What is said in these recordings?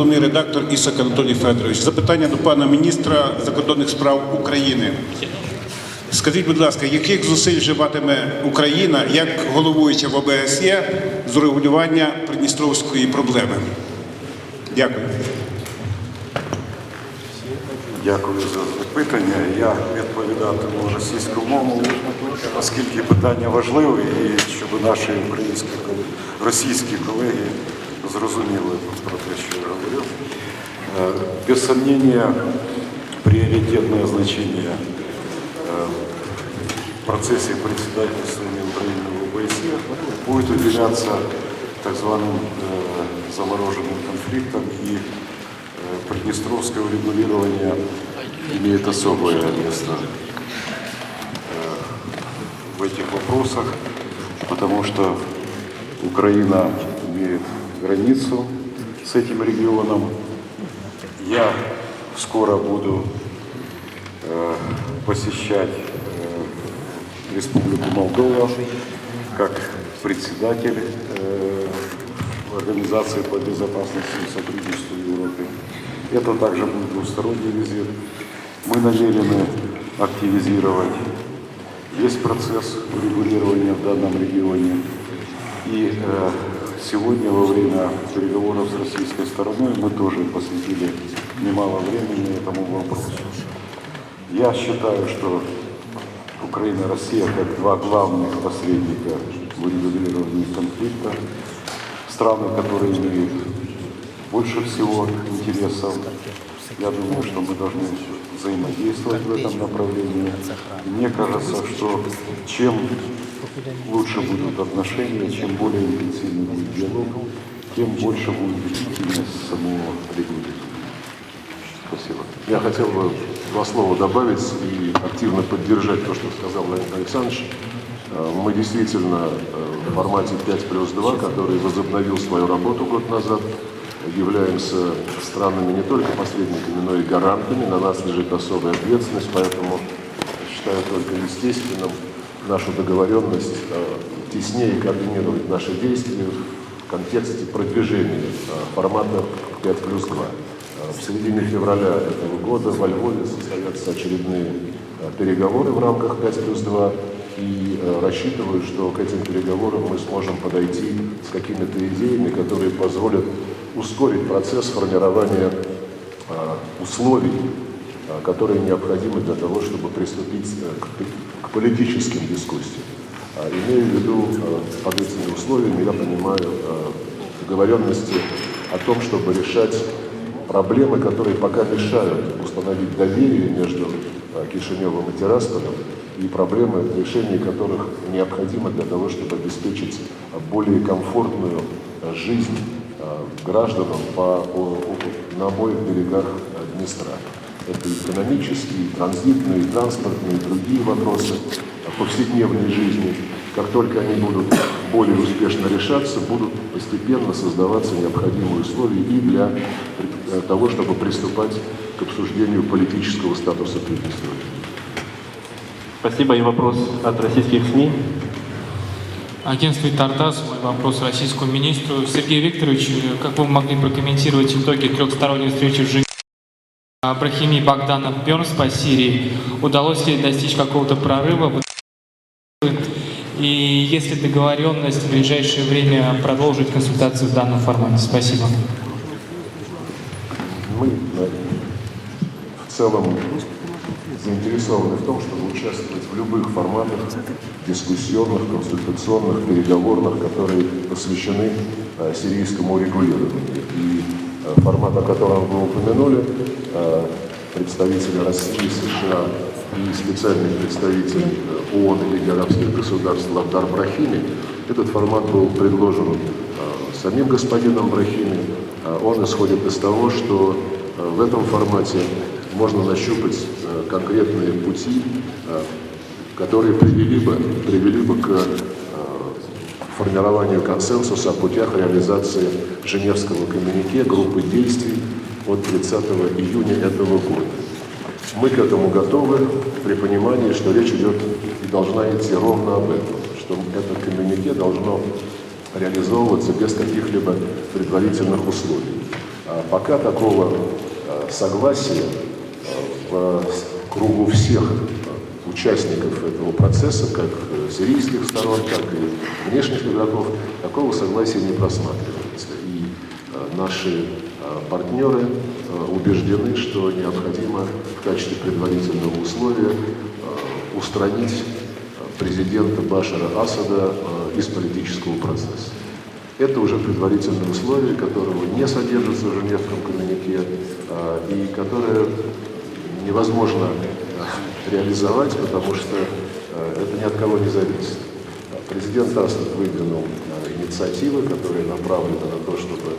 головний редактор Ісак Анатолій Федорович. Запитання до пана міністра закордонних справ України. Скажіть, будь ласка, яких зусиль вживатиме Україна як головуюча в ОБСЄ з урегулювання придністровської проблеми? Дякую. Дякую за запитання. Я відповідатиму російською мовою, оскільки питання важливе і щоб наші українські російські колеги зрозуміли про те, що я говорю. Э, Без сомнения, приоритетное значение в процессе председательствования Украины в ОБСЕ будет уделяться так званым э, замороженным конфликтам и э, приднестровское урегулирование имеет особое место э, в этих вопросах, потому что Украина имеет границу с этим регионом. Я скоро буду э, посещать э, Республику Молдова как председатель э, Организации по безопасности и сотрудничеству в Европе. Это также будет двусторонний визит. Мы намерены активизировать весь процесс урегулирования в данном регионе. И э, сегодня во время переговоров с российской стороной мы тоже посвятили немало времени этому вопросу. Я считаю, что Украина и Россия как два главных посредника в урегулировании конфликта, страны, которые имеют больше всего интересов. Я думаю, что мы должны взаимодействовать в этом направлении. Мне кажется, что чем лучше будут отношения, чем более интенсивный будет диалог, тем больше будет эффективность самого регулирования. Спасибо. Я хотел бы два слова добавить и активно поддержать то, что сказал Леонид Александрович. Э, Мы действительно э, в формате 5 плюс 2, который возобновил свою работу год назад, являемся странами не только посредниками, но и гарантами. На нас лежит особая ответственность, поэтому считаю только естественным нашу договоренность э, теснее координировать наши действия в контексте продвижения э, формата 5 плюс 2. Э, В середине февраля этого года во Львове состоятся очередные переговоры в рамках 5 плюс 2. И рассчитываю, что к этим переговорам мы сможем подойти с какими-то идеями, которые позволят ускорить процесс формирования условий, которые необходимы для того, чтобы приступить э, к, политическим дискуссиям. А, Имею в виду э, под этими условиями, я понимаю, э, договоренности о том, чтобы решать проблемы, которые пока мешают установить доверие между Кишиневым и Тирасполем, и проблемы, решение которых необходимо для того, чтобы обеспечить более комфортную жизнь гражданам по, на обоих берегах Днестра. Это и экономические, транзитные, транспортные, и другие вопросы э, повседневной жизни. Как только они будут более успешно решаться, будут постепенно создаваться необходимые условия и для э, того, чтобы приступать к обсуждению политического статуса Приднестровья. Спасибо. И вопрос от российских СМИ. Агентство «Тартас», мой вопрос российскому министру. Сергей Викторович, как вы могли прокомментировать итоги трехсторонней встречи в Женеве? Брахими Богданов Бернс по Сирии. Удалось ли достичь какого-то прорыва? И есть ли договоренность в ближайшее время продолжить консультации в данном формате? Спасибо. Мы в целом заинтересованы в том, чтобы участвовать в любых форматах дискуссионных, консультационных, переговорных, которые посвящены э, сирийскому регулированию. И формат, о котором вы упомянули, э, представители России, США и специальный представитель э, ООН и Лиги арабских государств Лавдар Брахими, этот формат был предложен э, самим господином Брахими. Э, Он исходит из того, что э, в этом формате можно нащупать э, конкретные пути, э, которые привели бы, привели бы к э, формированию консенсуса о путях реализации Женевского коммюнике группы действий от 30 июня этого года. Мы к этому готовы при понимании, что речь идет и должна идти ровно об этом, что это коммюнике должно реализовываться без каких-либо предварительных условий. А Пока такого э, согласия э, в кругу всех участников этого процесса, как сирийских сторон, так и внешних игроков, такого согласия не просматривается. И э, наши э, партнеры э, убеждены, что необходимо в качестве предварительного условия устранить президента Башара Асада из политического процесса. Это уже предварительное условие, которого не содержится в Женевском коммюнике э, и которое невозможно реализовать, потому что ни от кого не зависит. Президент Асад выдвинул э, инициативы, которые направлены на то, чтобы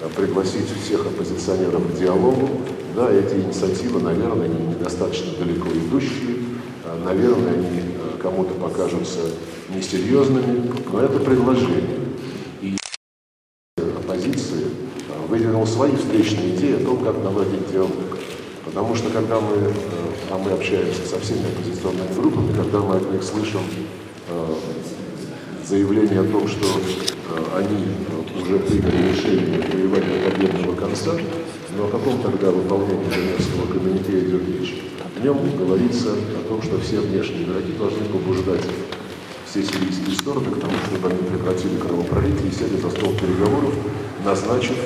э, пригласить всех оппозиционеров к диалогу. Да, эти инициативы, наверное, они недостаточно далеко идущие, э, наверное, они кому-то покажутся несерьезными, но это предложение. И оппозиции выдвинул свои встречные идеи о том, как наладить диалог. Потому что когда мы, а мы общаемся со всеми оппозиционными группами, когда мы от них слышим э, заявление о том, что э, они уже приняли решение воевать до победного конца, но о каком тогда выполнении Женевского коммунике идет речь? В нем говорится о том, что все внешние игроки должны побуждать все сирийские стороны к тому, чтобы они прекратили кровопролитие и сели за стол переговоров, назначив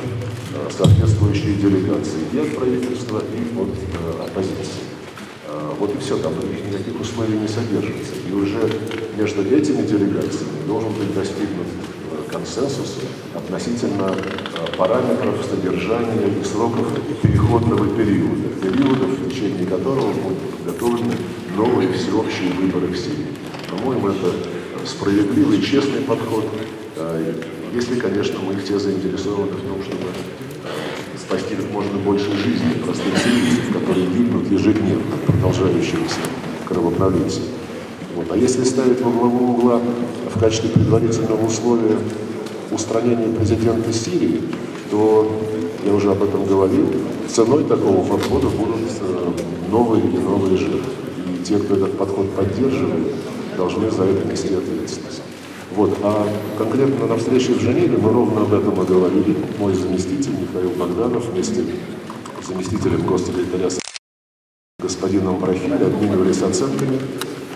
э, соответствующие делегации и от правительства, и от э, оппозиции. Э, Вот и все, там никаких условий не содержится. И уже между этими делегациями должен быть достигнут консенсус относительно параметров содержания и сроков переходного периода, периода, в течение которого будут подготовлены новые всеобщие выборы в Сирии. По-моему, это справедливый, честный подход, если, конечно, мы все заинтересованы в том, чтобы спасти как можно больше жизней простых сирийцев, которые гибнут ежедневно продолжающегося кровопролития. Вот. А если ставить во главу угла в качестве предварительного условия устранение президента Сирии, то, я уже об этом говорил, ценой такого подхода будут э, новые и новые жертвы. И те, кто этот подход поддерживает, должны за это нести ответственность. Вот. А конкретно на встрече в Женеве мы ровно об этом и говорили. Мой заместитель Михаил Богданов вместе с заместителем госсекретаря господином Брахиль обменивались оценками.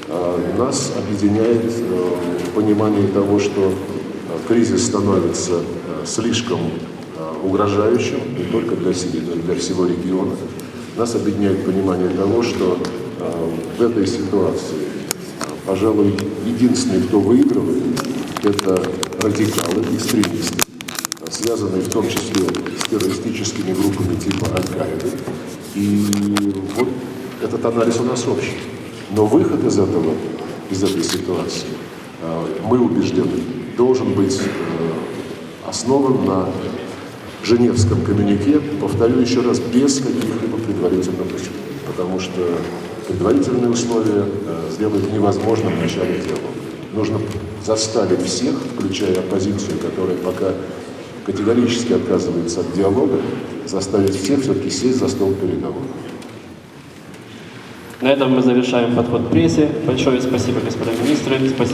А, Нас объединяет э, понимание того, что э, кризис становится э, слишком угрожающим не только для Сирии, но и для всего региона. Нас объединяет понимание того, что в этой ситуации, пожалуй, единственный, кто выигрывает, это радикалы, экстремисты, связанные в том числе с террористическими группами типа Аль-Каиды. И вот этот анализ у нас общий. Но выход из этого, из этой ситуации, э, мы убеждены, должен быть э, основан на Женевском коммюнике, повторю еще раз, без каких-либо предварительных условий. Потому что предварительные условия э, сделают невозможным начало диалога. Нужно заставить всех, включая оппозицию, которая пока категорически отказывается от диалога, заставить всех все-таки сесть за стол переговоров. На этом мы завершаем подход прессе. Большое спасибо, господа министры. Спасибо.